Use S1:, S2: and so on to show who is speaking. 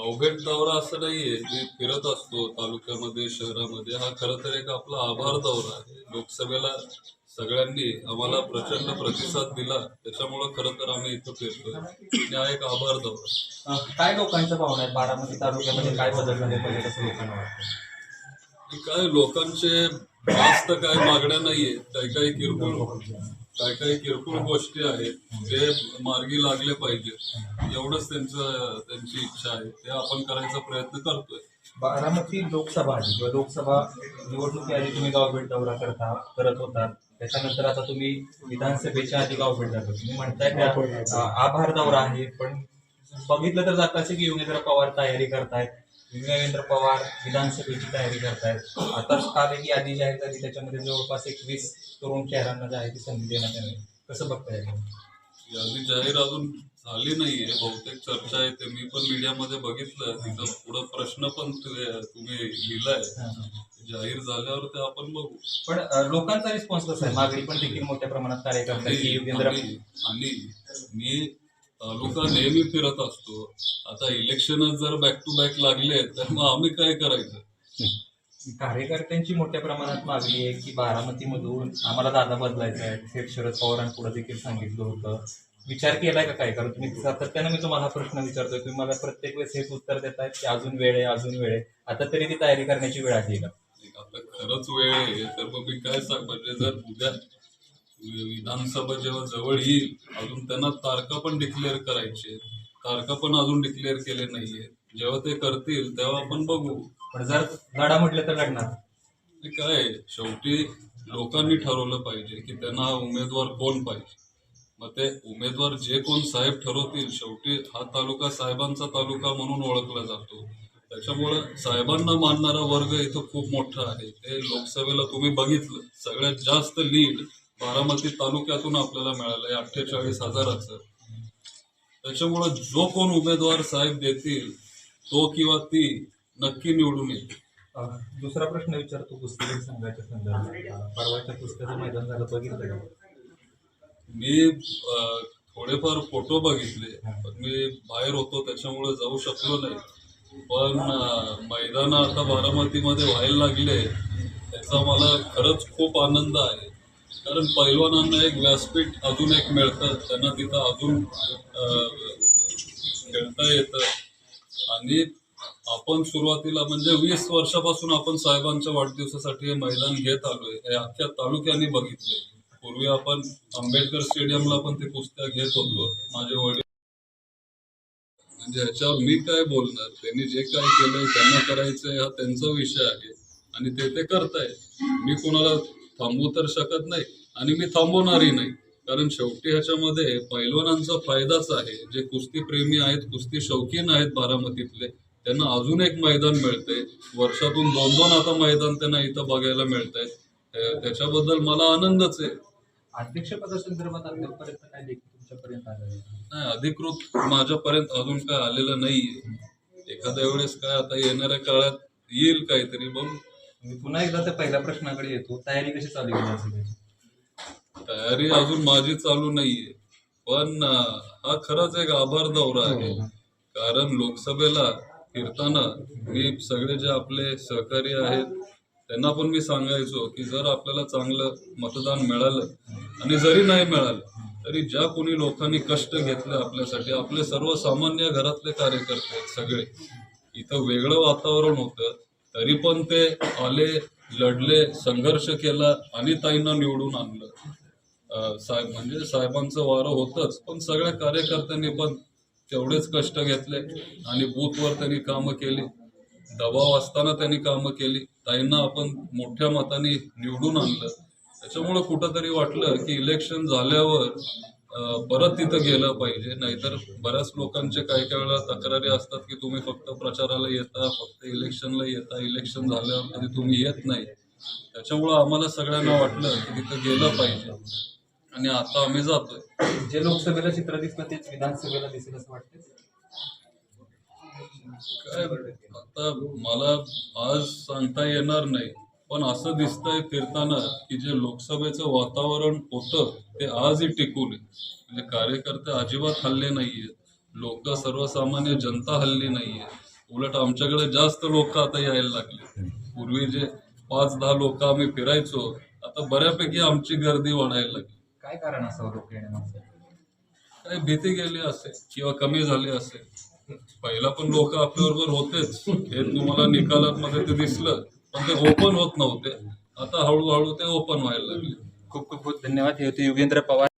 S1: गावभेट दौरा असं नाहीये. मी फिरत असतो तालुक्यामध्ये शहरामध्ये. हा खरं तर एक आपला आभार दौरा आहे. लोकसभेला सगळ्यांनी आम्हाला प्रचंड प्रतिसाद दिला. त्याच्यामुळं खरं तर आम्ही इथं फिरतोय. हा एक आभार दौरा.
S2: काय लोकांच्या भावना आहेत? बारामती तालुक्यामध्ये काय बदल झाले पाहिजे असं लोकांना वाटतं?
S1: काय लोकांचे जास्त काय मागण्या नाहीये. काही काही किरकोळ काही काही किरकोळ गोष्टी आहेत ते मार्गी लागले पाहिजेत एवढंच त्यांचं त्यांची इच्छा आहे. ते आपण करायचा प्रयत्न करतोय.
S2: बारामती लोकसभा आहे. किंवा लोकसभा निवडणुकीआधी तुम्ही गावभेट दौरा करता करत होता. त्याच्यानंतर आता तुम्ही विधानसभेच्या आधी गावभेट जाता. तुम्ही म्हणताय त्या अं, आभार दौरा आहे पण बघितलं तर जात असे की योगेंद्र पवार तयारी करतायत. योगेंद्र पवार विधानसभेची तयारी करतायत. आताच काल एक यादी जाहीर झाली त्याच्यामध्ये जवळपास एकवीस तरुण चेहऱ्यांना जी आहे ती संधी देण्यात आहे. कसं बघताय?
S1: यादी जाहीर अजून झाली नाहीये. बहुतेक चर्चा आहे ते मी पण मीडियामध्ये बघितलं. तिथं पुढं प्रश्न पण तुम्ही लिहिलाय. जाहीर झाल्यावर ते आपण बघू.
S2: पण लोकांचा रिस्पॉन्स कसा आहे? मागणी पण देखील मोठ्या प्रमाणात कार्य करतात की योगेंद्र
S1: आणि आणि मी तालुका नेहमी फिरत असतो. आता इलेक्शनच जर बॅक टू बॅक लागले तर मग आम्ही काय करायचं?
S2: कार्यकर्त्यांची मोठ्या प्रमाणात मागणी आहे की बारामतीमधून आम्हाला दादा बदलायचा आहे. थेट शरद पवारांपुढे देखील सांगितलं होतं. विचार केलाय का काय? कारण तुम्ही सातत्यानं मी तुम्हाला प्रश्न विचारतोय. तुम्ही मला प्रत्येक वेळेस हेच उत्तर देताय की अजून वेळ आहे अजून वेळ आहे. आता तरी ती तयारी करण्याची वेळ आली का?
S1: आता खरंच वेळ आहे तर मग मी काय सांग? म्हणजे जर उद्या विधानसभा जेव्हा जवळ येईल अजून त्यांना तारखा पण डिक्लेअर करायचे. तारखा पण अजून डिक्लेअर केले नाहीये. जेव्हा ते करतील तेव्हा आपण बघू.
S2: पण जर लढा म्हटलं तर लढणार
S1: ते काय? शेवटी लोकांनी ठरवलं पाहिजे की त्यांना हा उमेदवार कोण पाहिजे. मग ते उमेदवार जे कोण साहेब ठरवतील शेवटी हा तालुका साहेबांचा तालुका म्हणून ओळखला जातो. त्याच्यामुळं साहेबांना मानणारा वर्ग इथं खूप मोठा आहे. ते लोकसभेला तुम्ही बघितलं सगळ्यात जास्त लीड बारामती तालुक्यातून आपल्याला मिळालं आहे अठ्ठेचाळीस हजाराचं. त्याच्यामुळं जो कोण उमेदवार साहेब देतील तो किंवा ती नक्की निवडून येईल.
S2: दुसरा प्रश्न विचारतो कुस्तीगीर संघाच्या संदर्भात. परवाच्या कुस्त्याचं मैदान झालं बघितलं का?
S1: मी थोडेफार फोटो बघितले पण मी बाहेर होतो त्याच्यामुळे जाऊ शकलो नाही. पण मैदान आता बारामतीमध्ये व्हायला लागले त्याचा मला खरंच खूप आनंद आहे. कारण पैलवानांना एक व्यासपीठ अजून एक मिळतं त्यांना तिथं अजून खेळता येतं. आणि आपण सुरुवातीला म्हणजे वीस वर्षापासून आपण साहेबांच्या वाढदिवसासाठी हे मैदान घेत आलोय हे अख्ख्या तालुक्याने बघितलंय. पूर्वी आपण आंबेडकर स्टेडियमला पण ते कुस्त्या घेत होतो माझे वडील. म्हणजे ह्याच्यावर मी काय बोलणार? त्यांनी जे काय केलंय त्यांना करायचंय हा त्यांचा विषय आहे. आणि ते ते करताय मी कोणाला थांबवू तर शकत नाही आणि मी थांबवणारही नाही. कारण शेवटी ह्याच्यामध्ये पैलवानांचा फायदाच आहे. जे कुस्ती प्रेमी आहेत कुस्ती शौकीन आहेत बारामतीतले त्यांना अजून एक मैदान मिळतंय. वर्षातून दोन दोन आता मैदान त्यांना इथं बघायला मिळत त्याच्याबद्दल मला आनंदच आहे.
S2: अध्यक्षपदासंदर्भात अद्यापपर्यंत काय देखील तुमच्यापर्यंत आलं नाही.
S1: नाही अधिकृत माझ्यापर्यंत अजून काय आलेलं नाहीये. एखाद्या वेळेस काय आता येणाऱ्या काळात येईल काहीतरी बघ
S2: मी पुन्हा एकदा त्या पहिल्या प्रश्नाकडे येतो. तयारी कशी चालू आहे
S1: तयारी अजून माझी चालू नाहीये. पण अं, हा खरंच एक आभार दौरा आहे. कारण लोकसभेला फिरताना मी सगळे जे आपले सहकारी आहेत त्यांना पण मी सांगायचो की जर आपल्याला चांगलं मतदान मिळालं आणि जरी नाही मिळालं तरी ज्या कोणी लोकांनी कष्ट घेतले आपल्यासाठी आपले सर्वसामान्य घरातले कार्यकर्ते आहेत सगळे इथं वेगळं वातावरण होतं. तरी पण ते आले लढले संघर्ष केला आणि ताईंना निवडून आणलं. साहेब म्हणजे साहेबांचं वारं होतंच पण सगळ्या कार्यकर्त्यांनी पण तेवढेच कष्ट घेतले आणि बूथवर त्यांनी कामं केली. दबाव असताना त्यांनी कामं केली. ताईंना आपण मोठ्या मताने निवडून आणलं. त्याच्यामुळं कुठंतरी वाटलं की इलेक्शन झाल्यावर परत तिथं गेलं पाहिजे. नाहीतर बऱ्याच लोकांचे काही काही वेळा तक्रारी असतात की तुम्ही फक्त प्रचाराला येता फक्त इलेक्शनला येता. इलेक्शन झाल्यावर कधी तुम्ही येत नाही. त्याच्यामुळं आम्हाला सगळ्यांना वाटलं की तिथं गेलं पाहिजे. आणि आता आम्ही जातोय.
S2: जे लोकसभेला चित्र दिसलं तेच विधानसभेला दिसेल असं वाटतं
S1: काय? आता मला आज सांगता येणार नाही. पण असं दिसतंय फिरताना की जे लोकसभेचं वातावरण होतं ते आजही टिकून आहे. म्हणजे कार्यकर्ते अजिबात हल्ले नाहीयेत लोक सर्वसामान्य जनता हल्ली नाहीये. उलट आमच्याकडे जास्त लोक आता यायला लागले. पूर्वी जे पाच दहा लोक आम्ही फिरायचो आता बऱ्यापैकी आमची गर्दी वाढायला लागली.
S2: काय कारण असावं लोक येण्यामागचं
S1: काही भीती गेली असेल किंवा कमी झाली असेल. पहिला पण लोक आपल्याबरोबर होतेच. हे तुम्हाला निकालात मध्ये ते दिसलं. पण ते ओपन होत नव्हते. आता हळूहळू ते ओपन व्हायला लागले.
S2: खूप खूप धन्यवाद. हे होते योगेंद्र पवार.